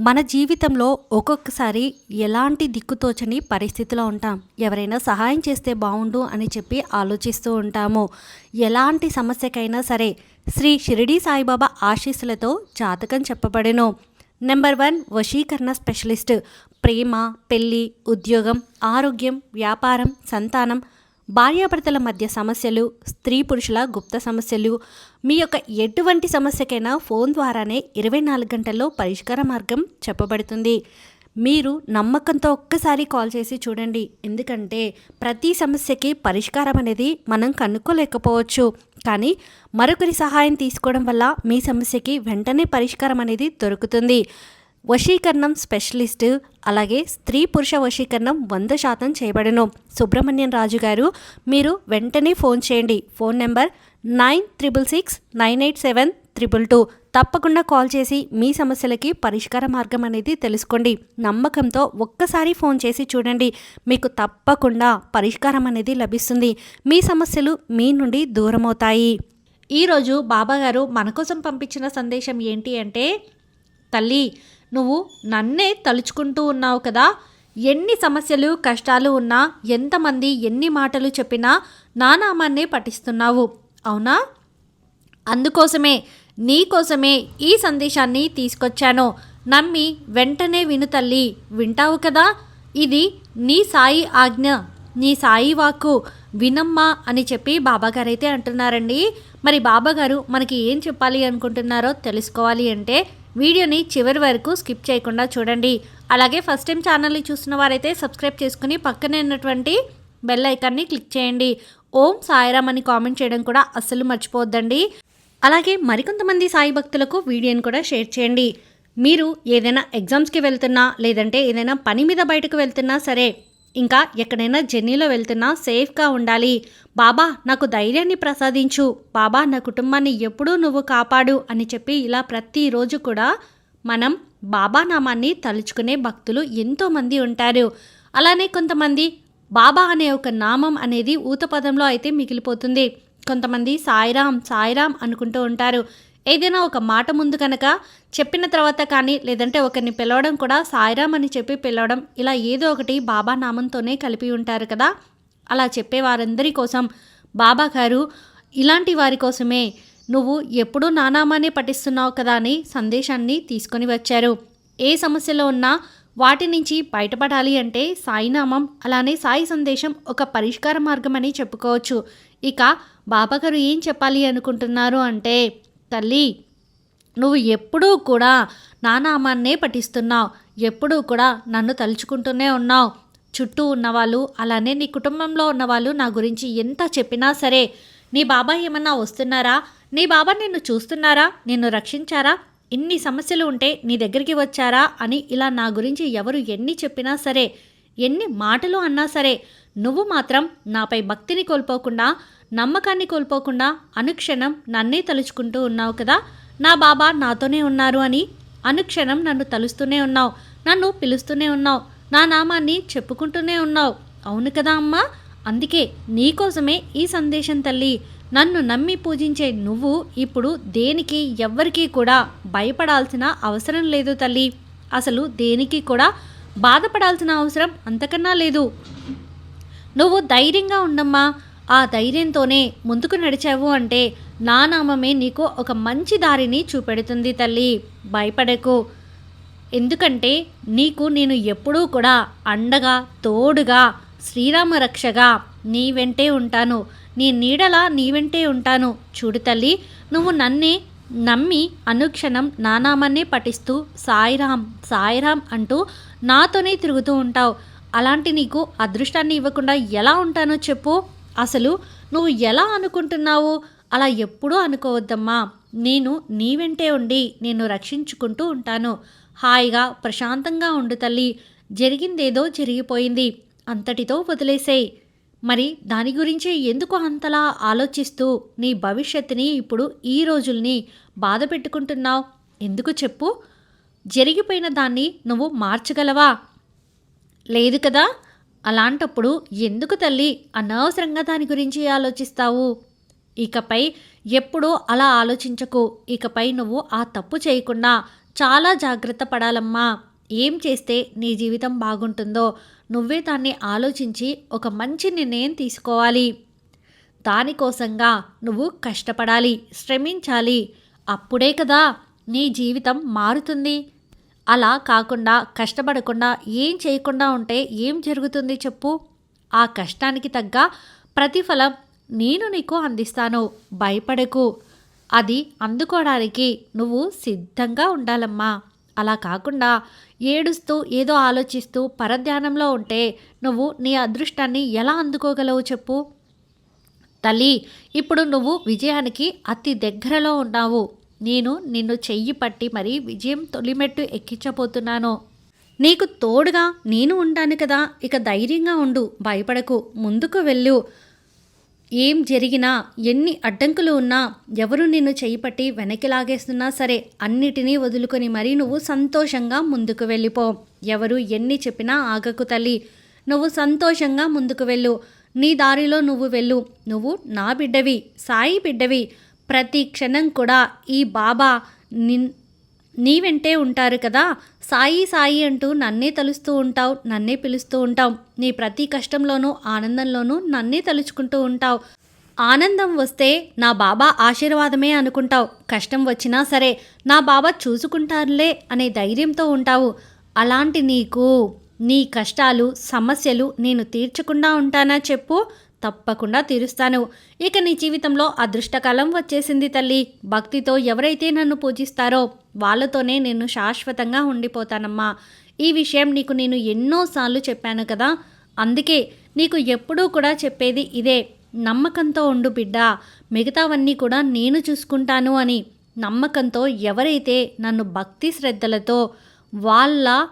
మన జీవితంలో ఒక్కొక్కసారి ఎలాంటి దిక్కుతోచని పరిస్థితిలో ఉంటాం? ఎవరైనా సహాయం చేస్తే బాగుండు అని చెప్పి ఆలోచిస్తూ ఉంటాము. ఎలాంటి సమస్యకైనా సరే శ్రీ షిరిడి సాయిబాబా ఆశీస్సులతో జాతకం చెప్పబడెను. నెంబర్ వన్ వశీకరణ స్పెషలిస్ట్. ప్రేమ పెళ్ళి ఉద్యోగం ఆరోగ్యం వ్యాపారం సంతానం భార్యాభర్తల మధ్య సమస్యలు స్త్రీ పురుషుల గుప్త సమస్యలు మీ యొక్క ఎటువంటి సమస్యకైనా ఫోన్ ద్వారానే ఇరవై నాలుగు గంటల్లో పరిష్కార మార్గం చెప్పబడుతుంది. మీరు నమ్మకంతో ఒక్కసారి కాల్ చేసి చూడండి. ఎందుకంటే ప్రతి సమస్యకి పరిష్కారం అనేది మనం కనుక్కోలేకపోవచ్చు. కానీ మరొకరి సహాయం తీసుకోవడం వల్ల మీ సమస్యకి వెంటనే పరిష్కారం అనేది దొరుకుతుంది. వశీకరణం స్పెషలిస్ట్ అలాగే స్త్రీ పురుష వశీకరణం వంద శాతం చేయబడను. సుబ్రహ్మణ్యం రాజు గారు మీరు వెంటనే ఫోన్ చేయండి. Phone number nine triple six nine eight seven triple two. తప్పకుండా కాల్ చేసి మీ సమస్యలకి పరిష్కార మార్గం అనేది తెలుసుకోండి. నమ్మకంతో ఒక్కసారి ఫోన్ చేసి చూడండి. మీకు తప్పకుండా పరిష్కారం అనేది లభిస్తుంది. మీ సమస్యలు మీ నుండి దూరమవుతాయి. ఈరోజు బాబాగారు మన కోసం పంపించిన సందేశం ఏంటి అంటే తల్లి నువ్వు నన్నే తలుచుకుంటూ ఉన్నావు కదా. ఎన్ని సమస్యలు కష్టాలు ఉన్నా ఎంతమంది ఎన్ని మాటలు చెప్పినా నా నామాన్నే పఠిస్తున్నావు. అవునా? అందుకోసమే నీకోసమే ఈ సందేశాన్ని తీసుకొచ్చాను. నమ్మి వెంటనే విను తల్లి. వింటావు కదా? ఇది నీ సాయి ఆజ్ఞ. నీ సాయి వాక్కు వినమ్మా అని చెప్పి బాబాగారు అయితే అంటున్నారండి. మరి బాబాగారు మనకి ఏం చెప్పాలి అనుకుంటున్నారో తెలుసుకోవాలి అంటే వీడియోని చివరి వరకు స్కిప్ చేయకుండా చూడండి. అలాగే ఫస్ట్ టైం ఛానల్ని చూసిన వారైతే సబ్స్క్రైబ్ చేసుకుని పక్కనే ఉన్నటువంటి బెల్ ఐకాన్ని క్లిక్ చేయండి. ఓం సాయిరామ్ అని కామెంట్ చేయడం కూడా అస్సలు మర్చిపోవద్దండి. అలాగే మరికొంతమంది సాయి భక్తులకు వీడియోని కూడా షేర్ చేయండి. మీరు ఏదైనా ఎగ్జామ్స్కి వెళ్తున్నా లేదంటే ఏదైనా పని మీద బయటకు వెళ్తున్నా సరే ఇంకా ఎక్కడైనా జర్నీలో వెళ్తున్నా సేఫ్గా ఉండాలి. బాబా నాకు ధైర్యాన్ని ప్రసాదించు. బాబా నా కుటుంబాన్ని ఎప్పుడూ నువ్వు కాపాడు అని చెప్పి ఇలా ప్రతిరోజు కూడా మనం బాబా నామాన్ని తలుచుకునే భక్తులు ఎంతోమంది ఉంటారు. అలానే కొంతమంది బాబా అనే ఒక నామం అనేది ఊతపదంలో అయితే మిగిలిపోతుంది. కొంతమంది సాయిరామ్ సాయిరామ్ అనుకుంటూ ఉంటారు. ఏదైనా ఒక మాట ముందు కనుక చెప్పిన తర్వాత కానీ లేదంటే ఒకరిని పిలవడం కూడా సాయిరామ్ అని చెప్పి పిలవడం ఇలా ఏదో ఒకటి బాబా నామంతోనే కలిపి ఉంటారు కదా. అలా చెప్పే వారందరి కోసం బాబా గారు ఇలాంటి వారి కోసమే నువ్వు ఎప్పుడూ నానామానే పఠిస్తున్నావు కదా అని సందేశాన్ని తీసుకొని వచ్చారు. ఏ సమస్యలో ఉన్నా వాటి నుంచి బయటపడాలి అంటే సాయినామం అలానే సాయి సందేశం ఒక పరిష్కార మార్గం అని చెప్పుకోవచ్చు. ఇక బాబాగారు ఏం చెప్పాలి అనుకుంటున్నారు అంటే తల్లి నువ్వు ఎప్పుడూ కూడా నానామాన్నే పఠిస్తున్నావు. ఎప్పుడూ కూడా నన్ను తలుచుకుంటూనే ఉన్నావు. చుట్టూ ఉన్నవాళ్ళు అలానే నీ కుటుంబంలో ఉన్నవాళ్ళు నా గురించి ఎంత చెప్పినా సరే నీ బాబా ఏమన్నా వస్తున్నారా? నీ బాబా నిన్ను చూస్తున్నారా? నిన్ను రక్షించారా? ఇన్ని సమస్యలు ఉంటే నీ దగ్గరికి వచ్చారా? అని ఇలా నా గురించి ఎవరు ఎన్ని చెప్పినా సరే ఎన్ని మాటలు అన్నా సరే నువ్వు మాత్రం నాపై భక్తిని కోల్పోకుండా నమ్మకాన్ని కోల్పోకుండా అనుక్షణం నన్నే తలుచుకుంటూ ఉన్నావు కదా. నా బాబా నాతోనే ఉన్నారు అని అనుక్షణం నన్ను తలుస్తూనే ఉన్నావు నన్ను పిలుస్తూనే ఉన్నావు నా నామాన్ని చెప్పుకుంటూనే ఉన్నావు. అవును కదా అమ్మా? అందుకే నీకోసమే ఈ సందేశం తల్లి. నన్ను నమ్మి పూజించే నువ్వు ఇప్పుడు దేనికి ఎవ్వరికీ కూడా భయపడాల్సిన అవసరం లేదు తల్లి. అసలు దేనికి కూడా బాధపడాల్సిన అవసరం అంతకన్నా లేదు. నువ్వు ధైర్యంగా ఉండమ్మా. ఆ ధైర్యంతోనే ముందుకు నడిచావు అంటే నా నామమే నీకు ఒక మంచి దారిని చూపెడుతుంది తల్లి. భయపడకు. ఎందుకంటే నీకు నేను ఎప్పుడూ కూడా అండగా తోడుగా శ్రీరామ రక్షగా నీ వెంటే ఉంటాను. నీ నీడలా నీ వెంటే ఉంటాను. చూడు తల్లి నువ్వు నన్నే నమ్మి అనుక్షణం నానామాన్నే పఠిస్తూ సాయిరామ్ సాయిరామ్ అంటూ నాతోనే తిరుగుతూ ఉంటావు. అలాంటి నీకు అదృష్టాన్ని ఇవ్వకుండా ఎలా ఉంటానో చెప్పు. అసలు నువ్వు ఎలా అనుకుంటున్నావు? అలా ఎప్పుడూ అనుకోవద్దమ్మా. నేను నీ వెంటే ఉండి నేను రక్షించుకుంటూ ఉంటాను. హాయిగా ప్రశాంతంగా ఉండు తల్లి. జరిగిందేదో జరిగిపోయింది. అంతటితో వదిలేసేయ్. మరి దాని గురించి ఎందుకు అంతలా ఆలోచిస్తూ నీ భవిష్యత్తుని ఇప్పుడు ఈ రోజుల్ని బాధ పెట్టుకుంటున్నావు? ఎందుకు చెప్పు? జరిగిపోయిన దాన్ని నువ్వు మార్చగలవా? లేదు కదా? అలాంటప్పుడు ఎందుకు తల్లి అనవసరంగా దాని గురించి ఆలోచిస్తావు? ఇకపై ఎప్పుడూ అలా ఆలోచించకు. ఇకపై నువ్వు ఆ తప్పు చేయకుండా చాలా జాగ్రత్త పడాలమ్మా. ఏం చేస్తే నీ జీవితం బాగుంటుందో నువ్వే దాన్ని ఆలోచించి ఒక మంచి నిర్ణయం తీసుకోవాలి. దానికోసంగా నువ్వు కష్టపడాలి శ్రమించాలి. అప్పుడే కదా నీ జీవితం మారుతుంది. అలా కాకుండా కష్టపడకుండా ఏం చేయకుండా ఉంటే ఏం జరుగుతుంది చెప్పు? ఆ కష్టానికి తగ్గ ప్రతిఫలం నేను నీకు అందిస్తాను. భయపడకు. అది అందుకోవడానికి నువ్వు సిద్ధంగా ఉండాలమ్మా. అలా కాకుండా ఏడుస్తూ ఏదో ఆలోచిస్తూ పరధ్యానంలో ఉంటే నువ్వు నీ అదృష్టాన్ని ఎలా అందుకోగలవు చెప్పు? తల్లి ఇప్పుడు నువ్వు విజయానికి అతి దగ్గరలో ఉన్నావు. నేను నిన్ను చెయ్యి పట్టి మరీ విజయం తొలిమెట్టు ఎక్కించబోతున్నాను. నీకు తోడుగా నేను ఉంటాను కదా ఇక ధైర్యంగా ఉండు భయపడకు ముందుకు వెళ్ళు. ఏం జరిగినా ఎన్ని అడ్డంకులు ఉన్నా ఎవరు నిన్ను చెయ్యి పట్టి వెనక్కి లాగేస్తున్నా సరే అన్నిటినీ వదులుకొని మరీ నువ్వు సంతోషంగా ముందుకు వెళ్ళిపో. ఎవరు ఎన్ని చెప్పినా ఆగకు తల్లి. నువ్వు సంతోషంగా ముందుకు వెళ్ళు. నీ దారిలో నువ్వు వెళ్ళు. నువ్వు నా బిడ్డవి సాయి బిడ్డవి. ప్రతి క్షణం కూడా ఈ బాబా నిన్ నీ వెంటే ఉంటారు కదా సాయి సాయి అంటూ నన్నే తలుస్తూ ఉంటావు నన్నే పిలుస్తూ ఉంటావు. నీ ప్రతి కష్టంలోనూ ఆనందంలోనూ నన్నే తలుచుకుంటూ ఉంటావు. ఆనందం వస్తే నా బాబా ఆశీర్వాదమే అనుకుంటావు. కష్టం వచ్చినా సరే నా బాబా చూసుకుంటారులే అనే ధైర్యంతో ఉంటావు. అలాంటి నీకు నీ కష్టాలు సమస్యలు నేను తీర్చకుండా ఉంటానా చెప్పు? తప్పకుండా తీరుస్తాను. ఇక నీ జీవితంలో అదృష్టకాలం వచ్చేసింది తల్లి. భక్తితో ఎవరైతే నన్ను పూజిస్తారో వాళ్ళతోనే నేను శాశ్వతంగా ఉండిపోతానమ్మా. ఈ విషయం నీకు నేను ఎన్నోసార్లు చెప్పాను కదా. అందుకే నీకు ఎప్పుడూ కూడా చెప్పేది ఇదే. నమ్మకంతో ఉండు బిడ్డ. మిగతావన్నీ కూడా నేను చూసుకుంటాను అని నమ్మకంతో ఎవరైతే నన్ను భక్తి శ్రద్ధలతో వాళ్ళ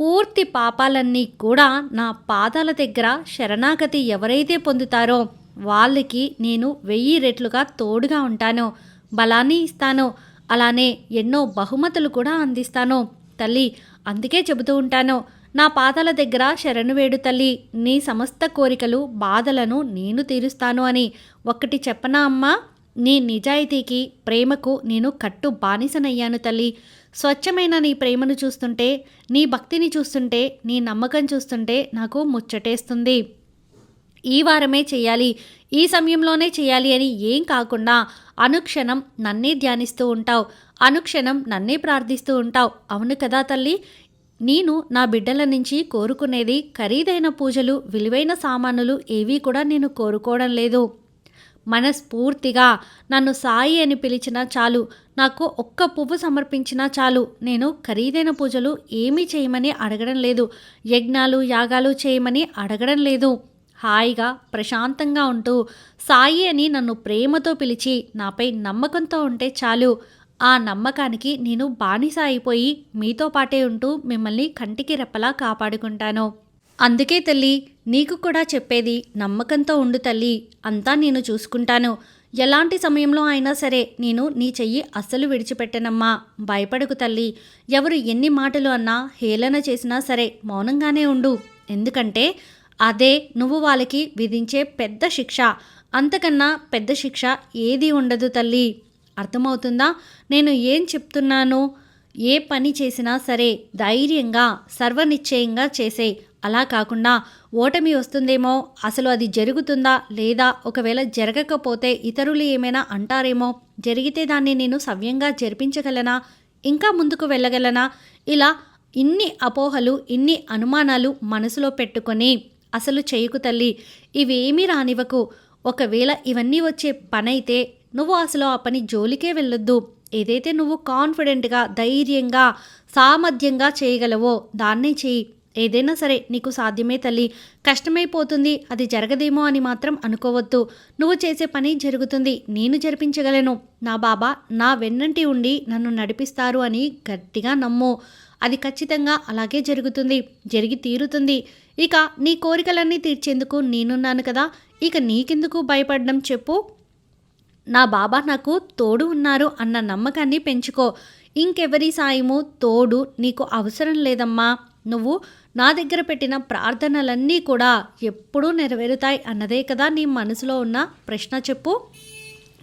పూర్తి పాపాలన్నీ కూడా నా పాదాల దగ్గర శరణాగతి ఎవరైతే పొందుతారో వాళ్ళకి నేను వెయ్యి రెట్లుగా తోడుగా ఉంటాను బలాన్ని ఇస్తాను అలానే ఎన్నో బహుమతులు కూడా అందిస్తాను తల్లి. అందుకే చెబుతూ ఉంటాను నా పాదాల దగ్గర శరణు వేడు తల్లి. నీ సమస్త కోరికలు బాధలను నేను తీరుస్తాను అని. ఒక్కటి చెప్పనా అమ్మా? నీ నిజాయితీకి ప్రేమకు నేను కట్టు బానిసనయ్యాను తల్లి. స్వచ్ఛమైన నీ ప్రేమను చూస్తుంటే నీ భక్తిని చూస్తుంటే నీ నమ్మకం చూస్తుంటే నాకు ముచ్చటేస్తుంది. ఈ వారమే చేయాలి ఈ సమయంలోనే చేయాలి అని ఏం కాకుండా అనుక్షణం నన్నే ధ్యానిస్తూ ఉంటావు. అనుక్షణం నన్నే ప్రార్థిస్తూ ఉంటావు. అవును కదా తల్లి? నేను నా బిడ్డల నుంచి కోరుకునేది ఖరీదైన పూజలు విలువైన సామానులు ఏవీ కూడా నేను కోరుకోవడం లేదు. మనస్ఫూర్తిగా నన్ను సాయి అని పిలిచినా చాలు నాకు ఒక్క పువ్వు సమర్పించినా చాలు నేను ఖరీదైన పూజలు ఏమీ చేయమని అడగడం లేదు యజ్ఞాలు యాగాలు చేయమని అడగడం లేదు. హాయిగా ప్రశాంతంగా ఉంటూ సాయి అని నన్ను ప్రేమతో పిలిచి నాపై నమ్మకంతో ఉంటే చాలు. ఆ నమ్మకానికి నేను బానిస అయిపోయి మీతో పాటే ఉంటూ మిమ్మల్ని కంటికి రెప్పలా కాపాడుకుంటాను. అందుకే తల్లి నీకు కూడా చెప్పేది నమ్మకంతో ఉండు తల్లి అంతా నేను చూసుకుంటాను. ఎలాంటి సమయంలో అయినా సరే నేను నీ చెయ్యి అస్సలు విడిచిపెట్టనమ్మా. భయపడకు తల్లి. ఎవరు ఎన్ని మాటలు అన్నా హేళన చేసినా సరే మౌనంగానే ఉండు. ఎందుకంటే అదే నువ్వు వాళ్ళకి విధించే పెద్ద శిక్ష. అంతకన్నా పెద్ద శిక్ష ఏది ఉండదు తల్లి. అర్థమవుతుందా? నేను ఏం చెప్తున్నాను? ఏ పని చేసినా సరే ధైర్యంగా సర్వనిశ్చయంగా చేసే అలా కాకుండా ఓటమి వస్తుందేమో అసలు అది జరుగుతుందా లేదా ఒకవేళ జరగకపోతే ఇతరులు ఏమైనా అంటారేమో జరిగితే దాన్ని నేను సవ్యంగా జరిపించగలనా ఇంకా ముందుకు వెళ్ళగలనా? ఇలా ఇన్ని అపోహలు ఇన్ని అనుమానాలు మనసులో పెట్టుకొని అసలు చేయకు తల్లి. ఇవేమీ రానివ్వకు. ఒకవేళ ఇవన్నీ వచ్చే పనైతే నువ్వు అసలు ఆ పని జోలికే వెళ్ళొద్దు. ఏదైతే నువ్వు కాన్ఫిడెంట్గా ధైర్యంగా సామర్థ్యంగా చేయగలవో దాన్నే చేయి ఏదైనా సరే నీకు సాధ్యమే తల్లి. కష్టమైపోతుంది అది జరగదేమో అని మాత్రం అనుకోవద్దు. నువ్వు చేసే పని జరుగుతుంది నేను జరిపించగలను. నా బాబా నా వెన్నంటి ఉండి నన్ను నడిపిస్తారు అని గట్టిగా నమ్ము. అది ఖచ్చితంగా అలాగే జరుగుతుంది జరిగి తీరుతుంది. ఇక నీ కోరికలన్నీ తీర్చేందుకు నేనున్నాను కదా ఇక నీకెందుకు భయపడడం చెప్పు. నా బాబా నాకు తోడు ఉన్నారు అన్న నమ్మకాన్ని పెంచుకో. ఇంకెవరి సాయము తోడు నీకు అవసరం లేదమ్మా. నువ్వు నా దగ్గర పెట్టిన ప్రార్థనలన్నీ కూడా ఎప్పుడూ నెరవేరుతాయి అన్నదే కదా నీ మనసులో ఉన్న ప్రశ్న చెప్పు.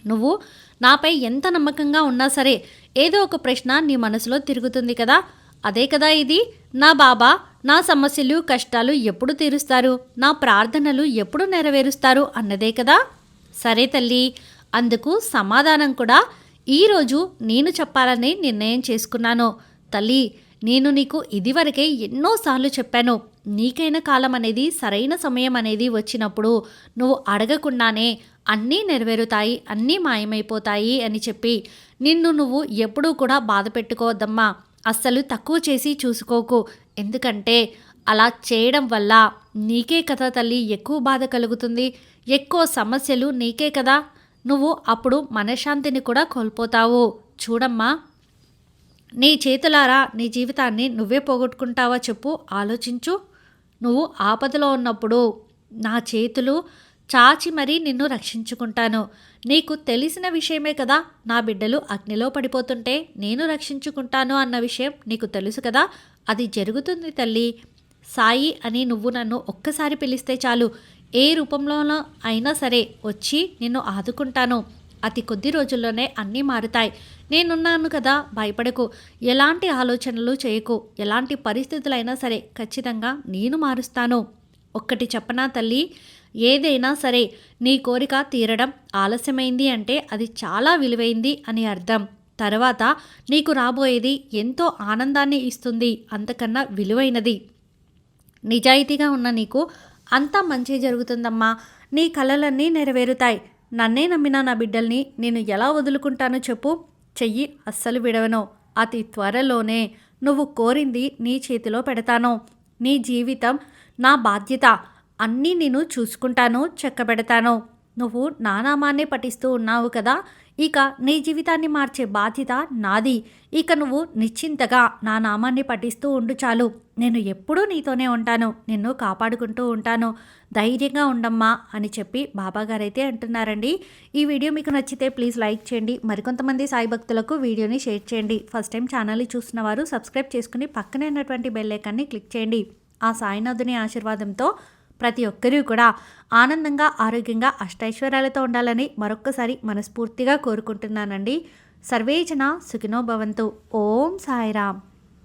నువ్వు నాపై ఎంత నమ్మకంగా ఉన్నా సరే ఏదో ఒక ప్రశ్న నీ మనసులో తిరుగుతుంది కదా. అదే కదా ఇది. నా బాబా నా సమస్యలు కష్టాలు ఎప్పుడు తీరుస్తారు? నా ప్రార్థనలు ఎప్పుడు నెరవేరుస్తారు అన్నదే కదా. సరే తల్లి అందుకు సమాధానం కూడా ఈరోజు నేను చెప్పాలని నిర్ణయం చేసుకున్నాను. తల్లి నేను నీకు ఇదివరకే ఎన్నోసార్లు చెప్పాను నీకైన కాలం అనేది సరైన సమయం అనేది వచ్చినప్పుడు నువ్వు అడగకుండానే అన్నీ నెరవేరుతాయి అన్నీ మాయమైపోతాయి అని చెప్పి నిన్ను నువ్వు ఎప్పుడూ కూడా బాధ పెట్టుకోవద్దమ్మా. అస్సలు తక్కువ చేసి చూసుకోకు. ఎందుకంటే అలా చేయడం వల్ల నీకే కదా తల్లి ఎక్కువ బాధ కలుగుతుంది ఎక్కువ సమస్యలు నీకే కదా. నువ్వు అప్పుడు మనశ్శాంతిని కూడా కోల్పోతావు. చూడమ్మా. నీ చేతులారా నీ జీవితాన్ని నువ్వే పోగొట్టుకుంటావా చెప్పు ఆలోచించు. నువ్వు ఆపదలో ఉన్నప్పుడు నా చేతులు చాచి మరీ నిన్ను రక్షించుకుంటాను. నీకు తెలిసిన విషయమే కదా నా బిడ్డలు అగ్నిలో పడిపోతుంటే నేను రక్షించుకుంటాను అన్న విషయం నీకు తెలుసు కదా అది జరుగుతుంది తల్లి. సాయి అని నువ్వు నన్ను ఒక్కసారి పిలిస్తే చాలు. ఏ రూపంలోనో అయినా సరే వచ్చి నిన్ను ఆదుకుంటాను. అతి కొద్ది రోజుల్లోనే అన్నీ మారుతాయి. నేనున్నాను కదా భయపడకు. ఎలాంటి ఆలోచనలు చేయకు. ఎలాంటి పరిస్థితులైనా సరే ఖచ్చితంగా నేను మారుస్తాను. ఒక్కటి చెప్పనా తల్లి? ఏదైనా సరే నీ కోరిక తీరడం ఆలస్యమైంది అంటే అది చాలా విలువైంది అని అర్థం. తర్వాత నీకు రాబోయేది ఎంతో ఆనందాన్ని ఇస్తుంది అంతకన్నా విలువైనది. నిజాయితీగా ఉన్న నీకు అంతా మంచి జరుగుతుందమ్మా. నీ కలలన్నీ నెరవేరుతాయి. నన్నే నమ్మిన నా బిడ్డల్ని నేను ఎలా వదులుకుంటానో చెప్పు. చెయ్యి అస్సలు విడవను. అతి త్వరలోనే నువ్వు కోరింది నీ చేతిలో పెడతాను. నీ జీవితం నా బాధ్యత. అన్నీ నేను చూసుకుంటాను చక్కబెడతాను. నువ్వు నానామాన్నే పఠిస్తూ ఉన్నావు కదా. ఇక నీ జీవితాన్ని మార్చే బాధ్యత నాది. ఇక నువ్వు నిశ్చింతగా నా నామాన్ని పఠిస్తూ ఉండు చాలు. నేను ఎప్పుడూ నీతోనే ఉంటాను నిన్ను కాపాడుకుంటూ ఉంటాను ధైర్యంగా ఉండమ్మా అని చెప్పి బాబాగారైతే అంటున్నారండి. ఈ వీడియో మీకు నచ్చితే ప్లీజ్ లైక్ చేయండి. మరికొంతమంది సాయి భక్తులకు వీడియోని షేర్ చేయండి. ఫస్ట్ టైం ఛానల్ని చూసిన వారు సబ్స్క్రైబ్ చేసుకుని పక్కనే ఉన్నటువంటి బెల్లైకాన్ని క్లిక్ చేయండి. ఆ సాయినాథుని ఆశీర్వాదంతో ప్రతి ఒక్కరూ కూడా ఆనందంగా ఆరోగ్యంగా అష్టైశ్వర్యాలతో ఉండాలని మరొక్కసారి మనస్ఫూర్తిగా కోరుకుంటున్నానండి. సర్వేజన సుఖినో భవంతు. ఓం సాయిరామ్.